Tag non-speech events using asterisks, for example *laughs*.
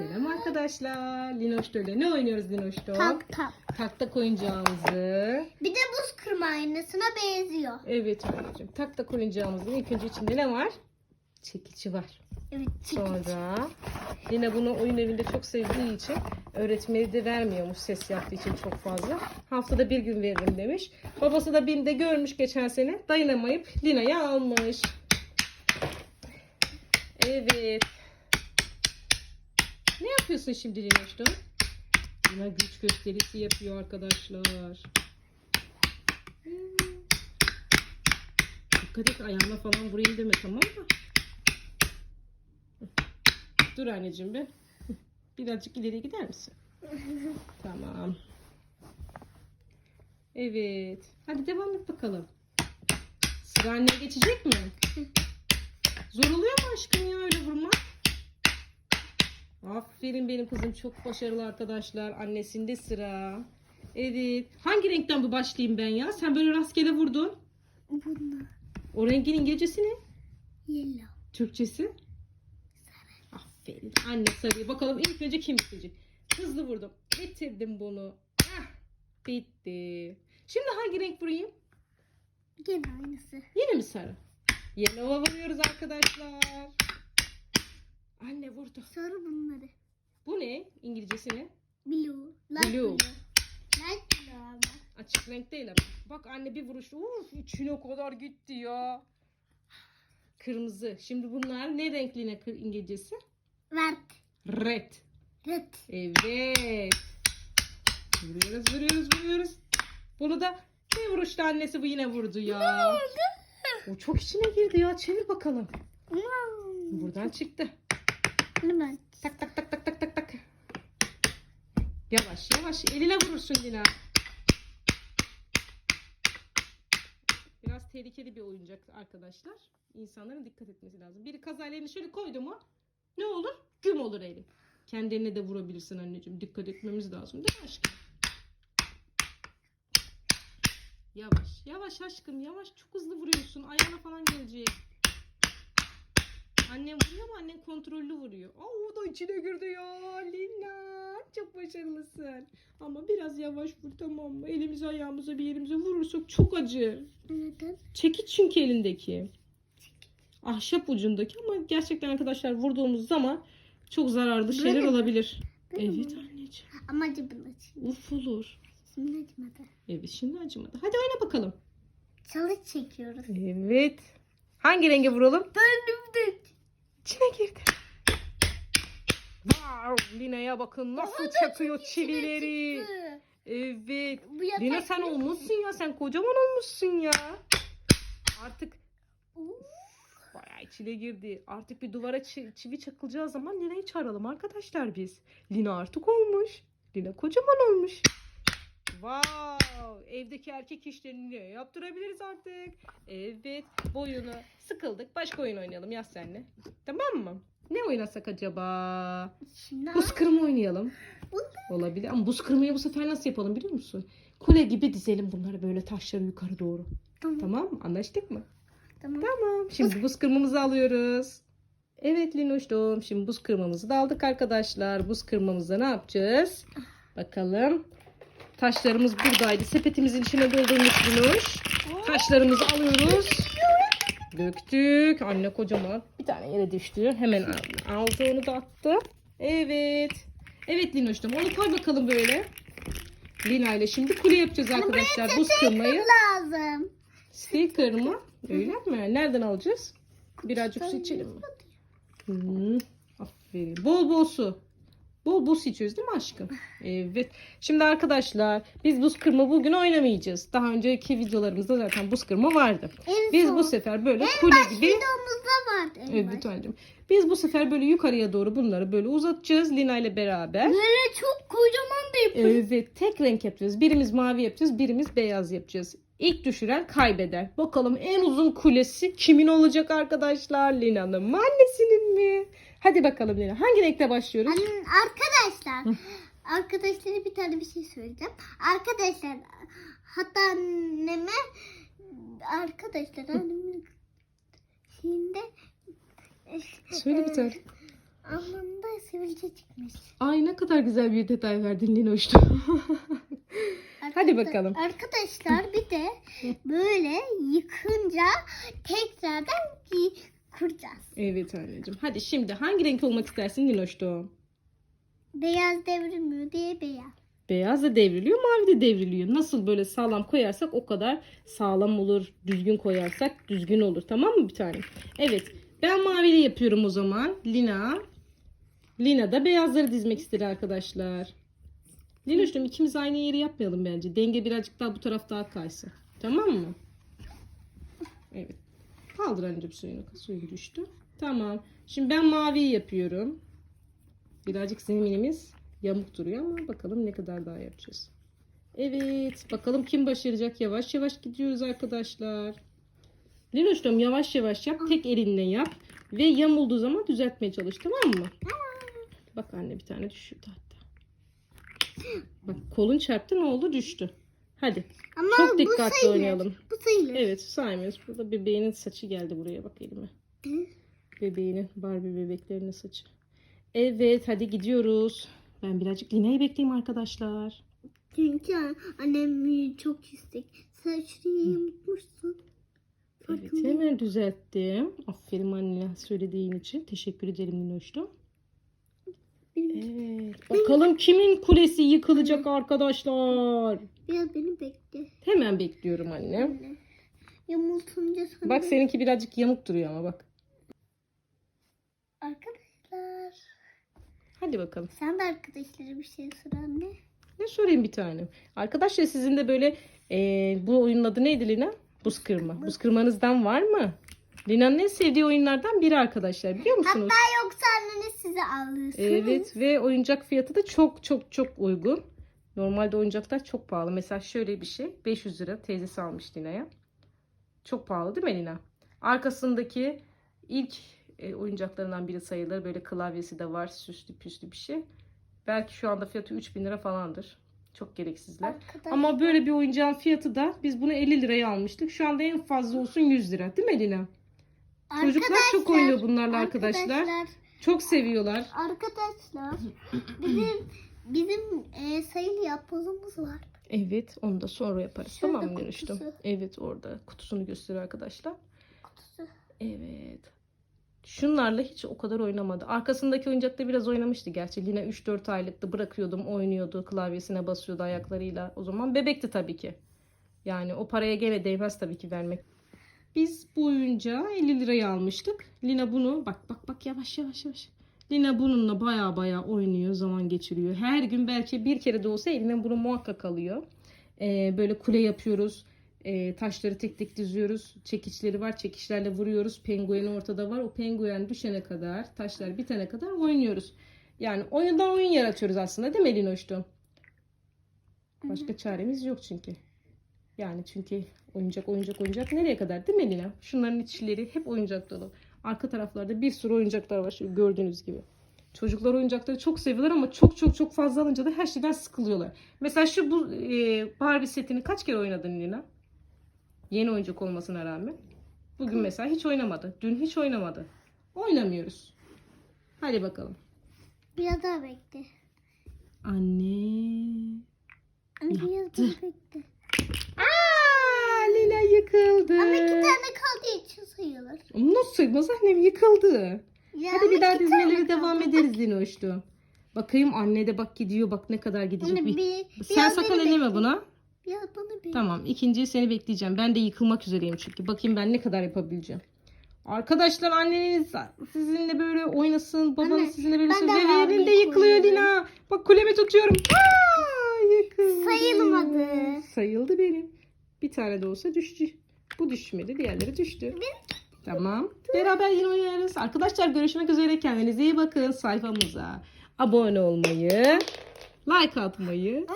Selam arkadaşlar. Linoş'ta ile ne oynuyoruz Linoş'ta? Tak tak. Tak oyuncağımızı. Bir de buz kırma aynasına benziyor. Evet anneciğim. Tak tak oyuncağımızın ilk önce içinde ne var? Çekici var. Evet çekiç. Sonra yine bunu oyun evinde çok sevdiği için öğretmeni de vermiyormuş ses yaptığı için çok fazla. Haftada bir gün veririm demiş. Babası da binde görmüş geçen sene. Dayanamayıp Lina'ya almış. Evet. Yapıyorsun şimdi Linoş'ta? Lina güç gösterisi yapıyor arkadaşlar. Hmm. Dikkat et ayağına falan vurayım deme tamam mı? Dur anneciğim bir. Birazcık ileri gider misin? *laughs* tamam. Evet. Hadi devam et bakalım. Sıra anneye geçecek mi? *laughs* Zor oluyor mu aşkım ya öyle vurmak? Aferin benim kızım çok başarılı arkadaşlar. Annesinde sıra. Evet. Hangi renkten bu başlayayım ben ya? Sen böyle rastgele vurdun. Bunlar. O rengin İngilizcesi ne? Yellow. Türkçesi? Aferin. Anne sarıyı. Bakalım ilk önce kim bitecek? Hızlı vurdum. Bitirdim bunu. Ah, bitti. Şimdi hangi renk vurayım? Gene aynısı. Yine mi sarı? Yellow'a vuruyoruz arkadaşlar. Anne vurdu. Sarı bunları. Bu ne? İngilizcesi ne? Blue. Light Blue. blue. Light blue ama. Açık renk değil ama. Bak anne bir vuruş. Uf içine kadar gitti ya. Kırmızı. Şimdi bunlar ne renkliğine kır- İngilizcesi? Red. Red. Red. Evet. Vuruyoruz, vuruyoruz, vuruyoruz. Bunu da bir vuruşta annesi bu yine vurdu ya. O çok içine girdi ya. Çevir bakalım. Buradan çıktı. Limon. Tak tak tak tak tak tak tak. Yavaş yavaş eline vurursun Lina. Biraz tehlikeli bir oyuncak arkadaşlar. İnsanların dikkat etmesi lazım. Biri kazayla elini şöyle koydu mu ne olur? Güm olur eli. Kendine de vurabilirsin anneciğim. Dikkat etmemiz lazım değil mi aşkım? Yavaş. Yavaş aşkım. Yavaş. Çok hızlı vuruyorsun. Ayağına falan gelecek. Annem vuruyor ama annen kontrollü vuruyor. Aa, o da içine girdi ya. Lina. Çok başarılısın. Ama biraz yavaş vur tamam mı? Elimize ayağımıza bir yerimize vurursak çok acı. Neden? Çekiç çünkü elindeki. Ahşap ucundaki ama gerçekten arkadaşlar vurduğumuz zaman çok zararlı şeyler Böyle mi? olabilir. Böyle mi? Evet anneciğim. Ama acıbın acı. Uf olur. Şimdi acımadı. Evet şimdi acımadı. Hadi oyna bakalım. Çalı çekiyoruz. Evet. Hangi renge vuralım? Döndüm. İçine girdi. Wow, Lina'ya bakın nasıl çakıyor çivileri. Evet. Lina sen olmuşsun ya. Sen kocaman olmuşsun ya. Artık bayağı içine girdi. Artık bir duvara çi- çivi çakılacağı zaman Lina'yı çağıralım arkadaşlar biz. Lina artık olmuş. Lina kocaman olmuş. Evdeki erkek işlerini yaptırabiliriz artık. Evet. Boyunu sıkıldık. Başka oyun oynayalım yaz senle. Tamam mı? Ne oynasak acaba? Şimdi Buz kırma oynayalım. Olabilir ama buz kırmayı bu sefer nasıl yapalım biliyor musun? Kule gibi dizelim bunları böyle taşları yukarı doğru. Tamam. Tamam mı? Anlaştık mı? Tamam. Tamam. Şimdi buz kırmamızı alıyoruz. Evet Linoş'tum. Şimdi buz kırmamızı da aldık arkadaşlar. Buz kırmamızda ne yapacağız? Bakalım. Taşlarımız buradaydı. Sepetimizin içine doldurmuş Linoş. Taşlarımızı alıyoruz. Döktük. Anne kocaman. Bir tane yere düştü. Hemen al- aldı onu da attı. Evet. Evet Linoş'tum. Onu koy bakalım böyle. Lina ile şimdi kule yapacağız arkadaşlar. Buz kırmayı. Lazım. Sticker mı? Öyle mi? Nereden alacağız? Birazcık su içelim mi? Hmm, aferin. Bol bol su. Bol su içiyoruz değil mi aşkım? Evet. Şimdi arkadaşlar biz buz kırma bugün oynamayacağız. Daha önceki videolarımızda zaten buz kırma vardı. En Biz son. bu sefer böyle kule gibi Videomuzda vardı. en Evet baş. bir tanecim. Biz bu sefer böyle yukarıya doğru bunları böyle uzatacağız Lina ile beraber. Böyle çok kocaman da yapıyoruz. Evet tek renk yapacağız. Birimiz mavi yapacağız, birimiz beyaz yapacağız. İlk düşüren kaybeder. Bakalım en uzun kulesi kimin olacak arkadaşlar? Lina'nın mı annesinin mi? Hadi bakalım Lina. Hangi renkte başlıyoruz? Anne, arkadaşlar. Arkadaşlara bir tane bir şey söyleyeceğim. Arkadaşlar hatta anneme arkadaşlar annemin şeyinde Söyle bir tane. anlamda sivilce çıkmış. Ay ne kadar güzel bir detay verdin Linoş'tum. *laughs* Hadi bakalım. Arkadaşlar bir de böyle yıkınca tekrardan kuracağız. evet anneciğim. Hadi şimdi hangi renk olmak istersin Linoş'tum? Beyaz devrilmiyor diye beyaz. Beyaz da devriliyor, mavi de devriliyor. Nasıl böyle sağlam koyarsak o kadar sağlam olur. Düzgün koyarsak düzgün olur. Tamam mı bir tanem? Evet. Ben mavili yapıyorum o zaman. Lina. Lina da beyazları dizmek istedi arkadaşlar. Linoş'cum ikimiz aynı yeri yapmayalım bence. Denge birazcık daha bu taraf daha kaysın. Tamam mı? Evet. Kaldır anneciğim suyunu. Suyu düştü. Tamam. Şimdi ben maviyi yapıyorum. Birazcık zeminimiz yamuk duruyor ama bakalım ne kadar daha yapacağız. Evet. Bakalım kim başaracak. Yavaş yavaş gidiyoruz arkadaşlar. Linoş'cum yavaş yavaş yap. Tek elinle yap. Ve yamulduğu zaman düzeltmeye çalış. Tamam mı? Bak anne bir tane düşürdü hatta. Bak kolun çarptı ne oldu? Düştü. Hadi. Ama Çok dikkatli sayılır. oynayalım. Bu sayılır. Evet saymıyoruz. Burada bebeğinin saçı geldi buraya bak elime. Hı. Bebeğinin Barbie bebeklerinin saçı. Evet hadi gidiyoruz. Ben birazcık Lina'yı bekleyeyim arkadaşlar. Çünkü annem çok istek. Sen şurayı unutmuşsun. Evet hemen düzelttim. Aferin anne söylediğin için. Teşekkür ederim Linoş'tum. Evet. Bakalım kimin kulesi yıkılacak arkadaşlar. Hemen bekliyorum anne. Anne. Yamultunca sana Bak seninki birazcık yamuk duruyor ama bak. Arkadaşlar. Hadi bakalım. Sen de arkadaşlara bir şey sor anne. Ne sorayım bir tane. Arkadaşlar sizin de böyle eee, bu oyunun adı neydi Lina? Buz kırma. Buz kırmanızdan var mı? Lina'nın en sevdiği oyunlardan biri arkadaşlar biliyor musunuz? Hatta yoksa anneniz size alırsın. Evet ve oyuncak fiyatı da çok çok çok uygun. Normalde oyuncaklar çok pahalı. Mesela şöyle bir şey 500 lira teyzesi almış Lina'ya. Çok pahalı değil mi Lina? Arkasındaki ilk e, oyuncaklarından biri sayılır. Böyle klavyesi de var süslü püslü bir şey. Belki şu anda fiyatı 3000 lira falandır. Çok gereksizler. Arkadaşlar, Ama böyle bir oyuncağın fiyatı da biz bunu 50 liraya almıştık. Şu anda en fazla olsun 100 lira. Değil mi Lina? Çocuklar çok oynuyor bunlarla arkadaşlar. Arkadaşlar, Çok seviyorlar. arkadaşlar bizim *clears throat* bizim e, sayılı yapbozumuz var. Evet, onu da sonra yaparız. Şurada tamam mı? Evet, orada kutusunu gösteriyor arkadaşlar. Kutusu. Evet. Şunlarla hiç o kadar oynamadı. Arkasındaki oyuncakta biraz oynamıştı gerçi. Yine 3-4 aylıktı. Bırakıyordum, oynuyordu. Klavyesine basıyordu ayaklarıyla. O zaman bebekti tabii ki. Yani o paraya gene değmez tabii ki vermek. Biz bu oyuncağı 50 liraya almıştık. Lina bunu bak bak bak yavaş yavaş yavaş. Lina bununla baya baya oynuyor, zaman geçiriyor. Her gün belki bir kere de olsa eline bunu muhakkak alıyor. Ee, böyle kule yapıyoruz. Ee, taşları tek tek diziyoruz. Çekiçleri var. Çekiçlerle vuruyoruz. Penguen ortada var. O penguen düşene kadar, taşlar bitene kadar oynuyoruz. Yani oyundan oyun yaratıyoruz aslında değil mi Linoş'tu? Başka çaremiz yok çünkü. Yani çünkü oyuncak oyuncak oyuncak nereye kadar değil mi Lina? Şunların içleri hep oyuncak dolu. Arka taraflarda bir sürü oyuncaklar var gördüğünüz gibi. Çocuklar oyuncakları çok seviyorlar ama çok çok çok fazla alınca da her şeyden sıkılıyorlar. Mesela şu bu e, Barbie setini kaç kere oynadın Lina? Yeni oyuncak olmasına rağmen. Bugün mesela hiç oynamadı. Dün hiç oynamadı. Oynamıyoruz. Hadi bakalım. Biraz daha bekle. Anne. Anne biraz daha bekle. Aa, Lina yıkıldı. Ama iki tane kaldığı için sayılır. Nasıl sığmaz annem yıkıldı. Ya Hadi bir daha tane devam ederiz Linoş'tu. Bakayım anne de bak gidiyor bak ne kadar gidecek. Anne Bir- bir, Sen biraz sakın beni eleme bekle. buna. Biraz bana bir. Tamam ikinciyi seni bekleyeceğim. Ben de yıkılmak üzereyim çünkü. Bakayım ben ne kadar yapabileceğim. Arkadaşlar anneniz sizinle böyle oynasın. Babanız Anne, sizinle böyle ben de ve mavi yerinde yıkılıyor koyuyorum. Lina. Bak kulemi tutuyorum. Aa, yıkıldı. Sayılmadı. Sayıldı benim. Bir tane de olsa düştü. Bu düşmedi. Diğerleri düştü. Tamam. Beraber yine oynarız. Arkadaşlar görüşmek üzere. Kendinize iyi bakın. Sayfamıza abone olmayı, like atmayı